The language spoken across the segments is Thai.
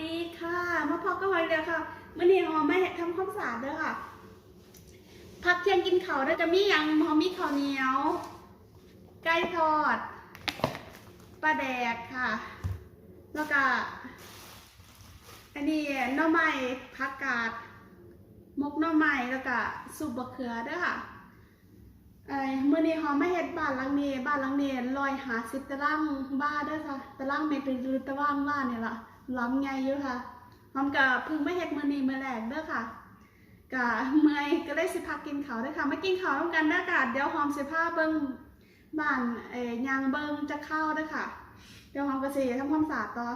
ดีค่ะมาพอก็ไว้เดียวค่ะมื่อนี้หอมไม่ทำความสะอาดเด้อค่ะ พักเที่ยงกินเขาวแล้วจะมีอย่างหอมมีข้าวเหนียว ไก่ทอดปลาแดกค่ะ แล้วก็อันนี้น่อไม้ผักกาดมกน่อไม้แล้วก็ซุปบะเขือเด้อค่ะไอ้มื้อนี้หอมมาเฮ็ดบ้านหลังเนี้บ้านหลังเนี้ร้อยหาสิบตารางบ้านเด้อค่ะตารางเมตรหรือตารางบ้านเนี่ยล่ะ ล้ำไงอยู่ค่ะหอมก็เพิ่งไมาเฮ็ดมือนีมือแรกเด้อค่ะก็เมื่อยก็เลยสิพักกินเขาด้อค่ะไมากินเขาวร่วมกันเด้อค่ะเดี๋ยวหอมสิพาเบิ่งบ้านเอ้ยางเบิ่งจะเข้าด้อค่ะ เดี๋ยวหอมก็สิทำความสะอาดต่อ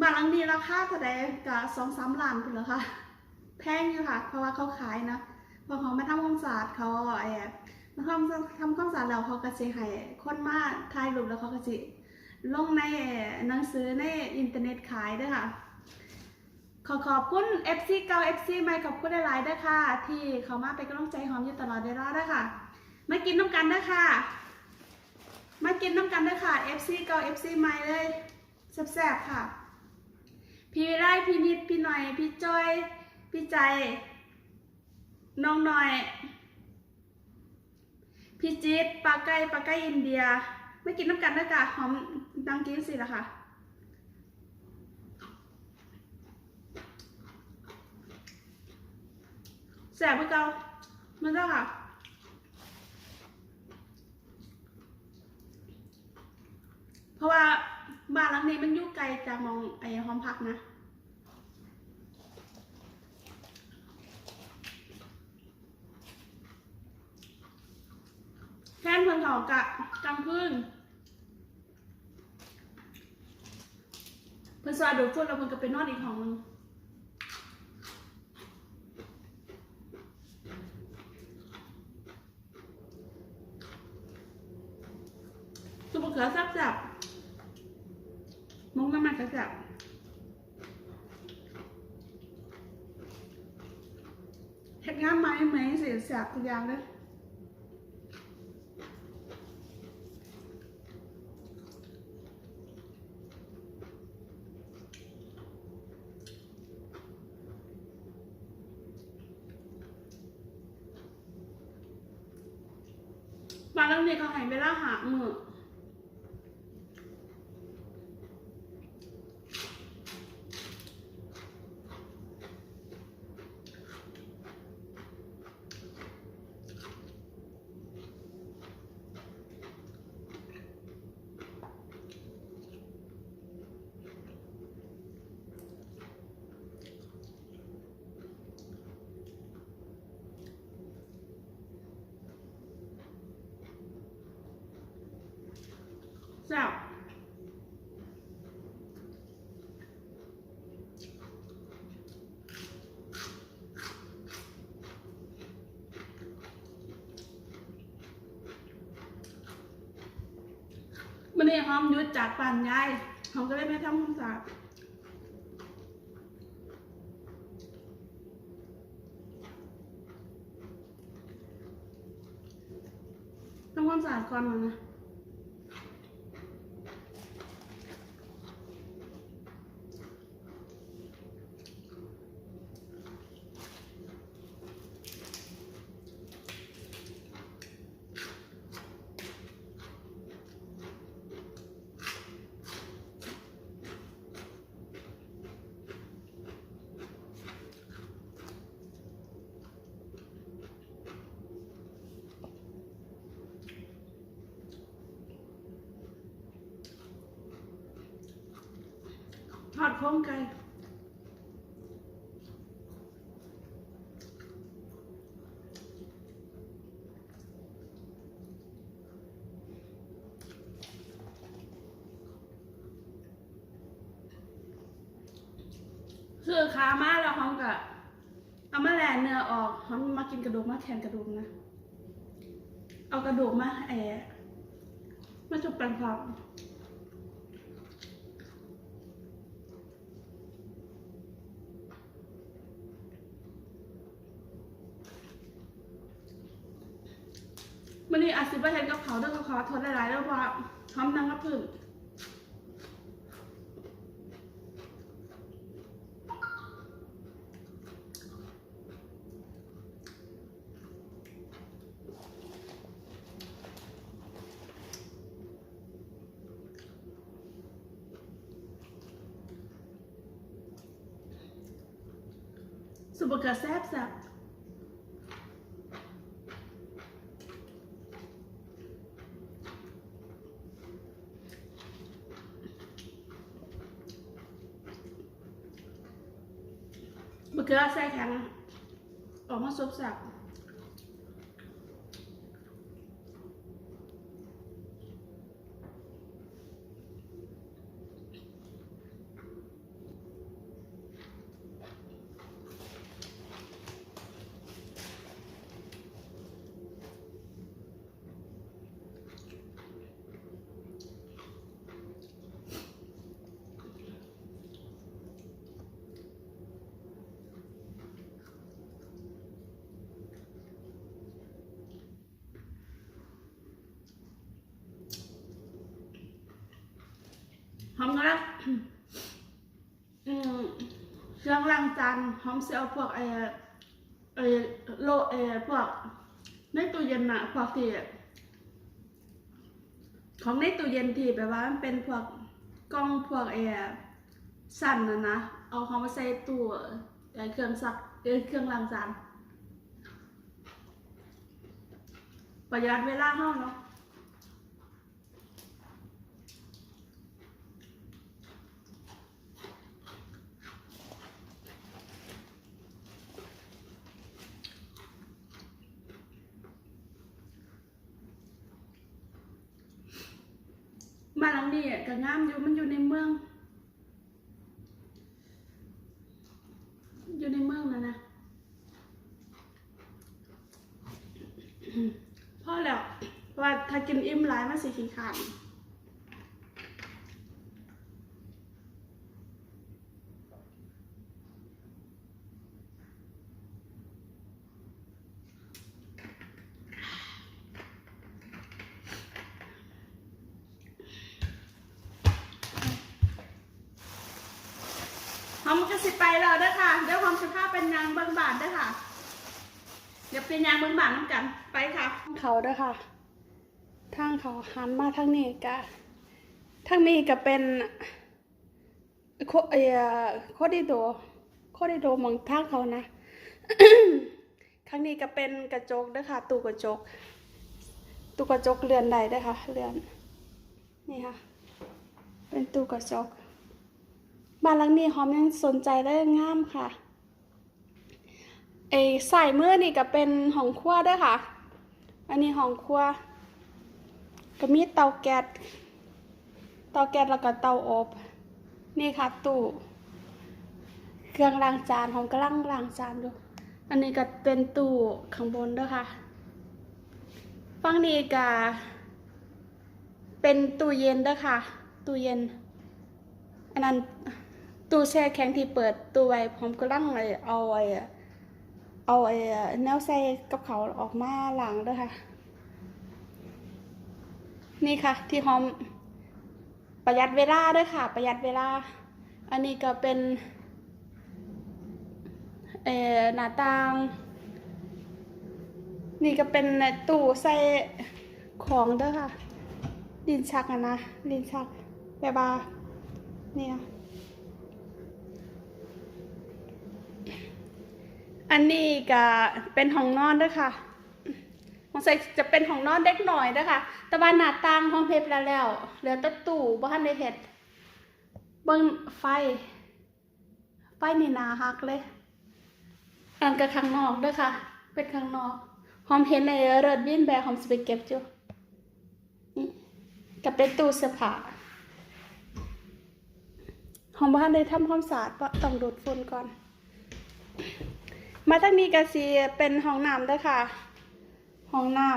บ้านหลังนี้ราคาเท่าใดก็สองสามล้านพุ่นเหรอคะแพงอยู่ค่ะ เพราะว่าเขาขายนะพอเขามาทำความสะอาดเขาแอบมาทำทำความสะอาดแล้วเขาก็สิให้คนมาถ่ายรูปแล้วเขาก็สิ ลงในหนังสือในอินเทอร์เน็ตขายด้วยค่ะ ขอขอบคุณ FC เก่า FC ใหม่ขอบคุณหลายๆด้วยค่ะ ที่เขามาเป็นกำลังใจหอมอยู่ตลอดเวลาด้วยค่ะ มากินน้ำกันด้วยค่ะ มากินน้ำกันด้วยค่ะ FC เก่า FC ใหม่เลยแซ่บๆค่ะ พี่ไร่พี่นิด พี่หน่อย พี่จ้อย พี่ใจ น้องหน่อย พี่จี๊ดปลาไก่ปลาไก่อินเดีย ไม่กินน้ำกันด้วยกันหอมดังกินสิละค่ะแสบไปเกามันก็ค่ะเพราะว่าบ้านหลังนี้มันอยู่ไกลจากมองไอ้หอมพักนะ นเพิ่นเขากะกลางคืนเพิ่นซอยดูดฝุ่นแล้วเพิ่นก็ไปนอนอีกห้องนึงซุปมะเขือแซ่บๆมุ้งน้ำมันแซ่บๆเฮ็ดงามไหมไหมเสียแซ่บทุกอย่างเลย บางเรื่องนี้เขาให้เวลาหามือ แซ่บมันนี่หอมหยุดจากปั่นยายหอมก็เลยไม่ทำความสะอาดทำความสะอาดก่อนนะ ทอดโครงไก่คือขามาแล้วหอมกะเอามาแล่เนื้อออกหอมมากินกระดูกมาแทนกระดูกนะ เอากระดูกมาแอะมาจุบปลงพร้อม มันนี่อาจสิบเปอเซ็นกับเขาด้วยก็ขอทนหลายๆแล้วพราะว่าหอนังก็พึ่งสุปกระแซบแซบ เบอร์เกอร์แซ่บแข็งออกมาซุปแซ่บ หอมก็แล้วอืมเครื่องล้างจานหอมเสียพวกไอ้ไอ้โลไอ้พวกในตู้เย็นน่ะพวกที่ของในตู้เย็นที่แบบว่ามันเป็นพวกกล้องพวกไอ้สั่นนะนะ เอาเขามาใส่ตู้ไอ้เครื่องซักเอ้เครื่องล้างจานประหยัดเวลาเฮาเนาะ บ้านหลังนี้อะก็งามอยู่มันอยู่ในเมือง อยู่ในเมืองนะนะพ่อแล้วว่าถ้ากินอิ่มหลายมันสิขี้ขาด สิไปแล้วเด้อค่ะเดี๋ยวหอมสิพาเป็นยางเบิ่งบานเด้อค่ะ เดี๋ยวเป็นยางเบิ่งบานน้ำกันไปค่ะ เขาเด้อค่ะ ทางเขาหันมาทางนี้กะทางนี้ก็เป็นโคเอ่อโคดิโดโคดิโดมองทางเขานะข้างนี้ก็เป็นกระจกเด้อค่ะตู้กระจกตู้กระจกเรือนใดเด้อค่ะเรือนนี่ค่ะ เป็นตู้กระจก บ้านหลังนี้หอมยังสนใจและงามค่ะไอ้ใสายมือนี่ก็เป็นห้องครัวด้วยค่ะ อันนี้ห้องครัวก็มีเตาแก๊สเตาแก๊สแล้วก็เตาอบ นี่ค่ะตู้เครื่องล้างจานหอมกำลังล้างจานดูอันนี้ก็เป็นตู้ข้างบนด้วยค่ะฝั่งนี้ก็เป็นตู้เย็นด้วยค่ะ ตู้เย็น อันนั้น ตู้แช่แข็งที่เปิดตู้ไว้ผมก็ลังเลยเอาไอ้เอาไอ้แนวใส่กับเขาออกมาล้างด้วยค่ะ นี่ค่ะ ที่หอมประหยัดเวลาด้วยค่ะ ประหยัดเวลา อันนี้ก็เป็นเอ่อหน้าต่าง นี่ก็เป็นตู้ใส่ของเด้อค่ะ ดินชักอะนะดินชักแบบว่าเนี่ย อันนี้ก็เป็นห้องนอนด้วยค่ะมองใส่จะเป็นห้องนอนเด็กหน่อยด้ค่ะแต่ว่าหน้าต่างห้องเพชรแล้วแล้วเหลือแต่ตู้บ้านในเห็ดเบิ้งไฟ ไฟนี่นาฮักเลย อันก็ข้างนอกด้วยค่ะ เป็นข้างนอกหอมเห็นในเริดวินแบกหอมจะไปเก็บอยู่นี่ก็เป็นตู้เสื้อผ้าของบ้านได้ทำความสะอาดเพราะต้องดูดฝุ่นก่อน มาทางนี้ก็สีเป็นห้องน้ำด้วยค่ะ ห้องน้ำ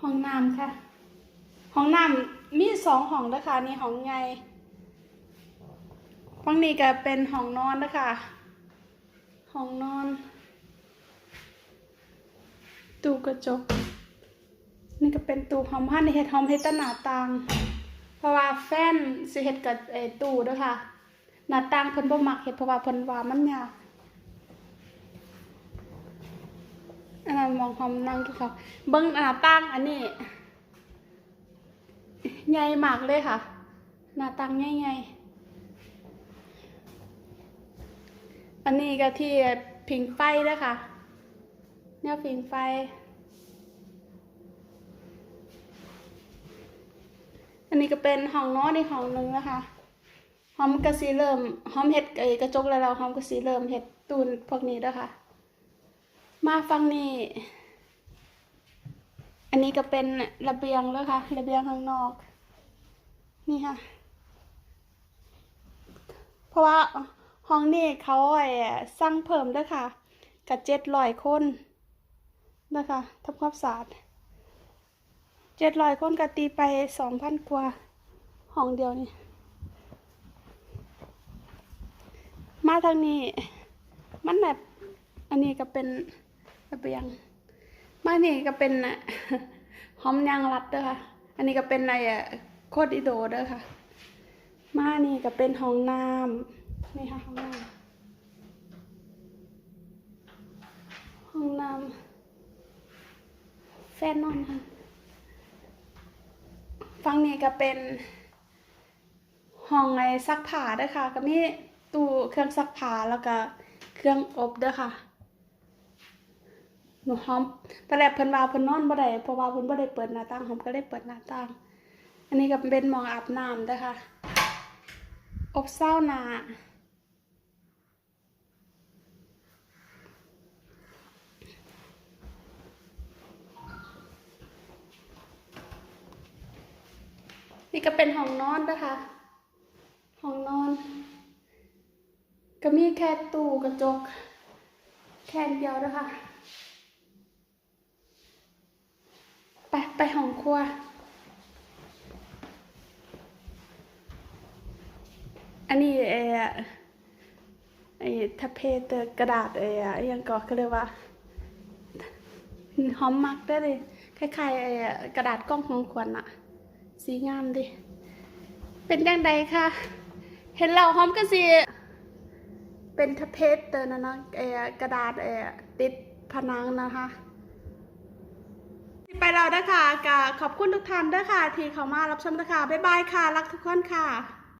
ห้องน้ำค่ะ ห้องน้ำมีสองห้องด้วยค่ะนี่ห้องใหญ่ฝั่งนี้ก็เป็นห้องนอนด้วยค่ะ ห้องนอนตู้กระจก นี่ก็เป็นตู้หอมผ้าในเฮ็ดหอมเฮ็ดตหน้าต่าง เพราะว่าแฟนสิเฮ็ดกับไอ้ตู้ด้วยค่ะ หน้าต่างเพิ่นบ่มักเฮ็ดเพราะว่าเพิ่นว่ามันยากอันนั้นมองหอมนั่งกินข้าเบิ่งหน้าต่างอันนี้ใหญ่มากเลยค่ะ หน้าต่างใหญ่อันนี้ก็ที่ผิงไฟเด้วยค่ะแนวผิงไฟ อันนี้ก็เป็นห้องนอนในห้องนึงนะคะ หอมกระสีเริ่มหอมเห็ดไอ้กระจกแล้วเราหอมกระสีเริ่มเห็ดตูนพวกนี้ด้วยค่ะ มาฟังนี่อันนี้ก็เป็นระเบียงแล้วค่ะ ระเบียงข้างนอก นี่ค่ะ เพราะว่าห้องนี้เขาไอ้สร้างเพิ่มด้วยค่ะกับเจ็ดร้อยคนนะคะทำความสะอาดเจ็ดร้อยคนก็ตีไปสองพันกว่าห้องเดียวนี่ มาทางนี้ มันแบบอันนี้ก็เป็นระเบียง มานี่ก็เป็นน่ะหอมยางรัดเด้อค่ะ อันนี้ก็เป็นไอ้อะโคดอิโดเด้อค่ะ มานี่ก็เป็นห้องน้ำนี่ค่ะห้องน้ำห้องน้ำแฟนนอนค่ะฟังนี่ก็เป็นห้องไอ้ซักผ้าเด้อค่ะก็มี ตู้เครื่องซักผ้าแล้วก็เครื่องอบเด้อค่ะ หนูหอมตอนแรกเพิ่นว่าเพิ่นนอนบ่ได้เพราะว่าเพิ่นบ่ได้เปิดหน้าต่างหอมก็เลยเปิดหน้าต่าง อันนี้ก็เป็นหมองอาบน้ำเด้อค่ะ อบเศร้านานี่ก็เป็นห้องนอนนะคะ ห้องนอน ก็มีแค่ตู้กระจก แค่เดียวนะคะ ไปไปห้องครัวอันนี้เออไอ้ทัพเพเตอร์กระดาษเอออิหยังก็เขาเรียว่าหอมมักได้เลยคล้ายๆไอ้กระดาษกล้องของขวัญอะสีงามดิ เป็นยังไงคะ เห็นเราหอมก็สิ เป็นทเพเพเตอร์นะนะเอกระดาษเอติดผนังนะคะไปแล้วนะคะกขอบคุณทุกท่านด้วยค่ะที่เข้ามารับชมนะคะบ๊ายบายค่ะ รักทุกคนค่ะ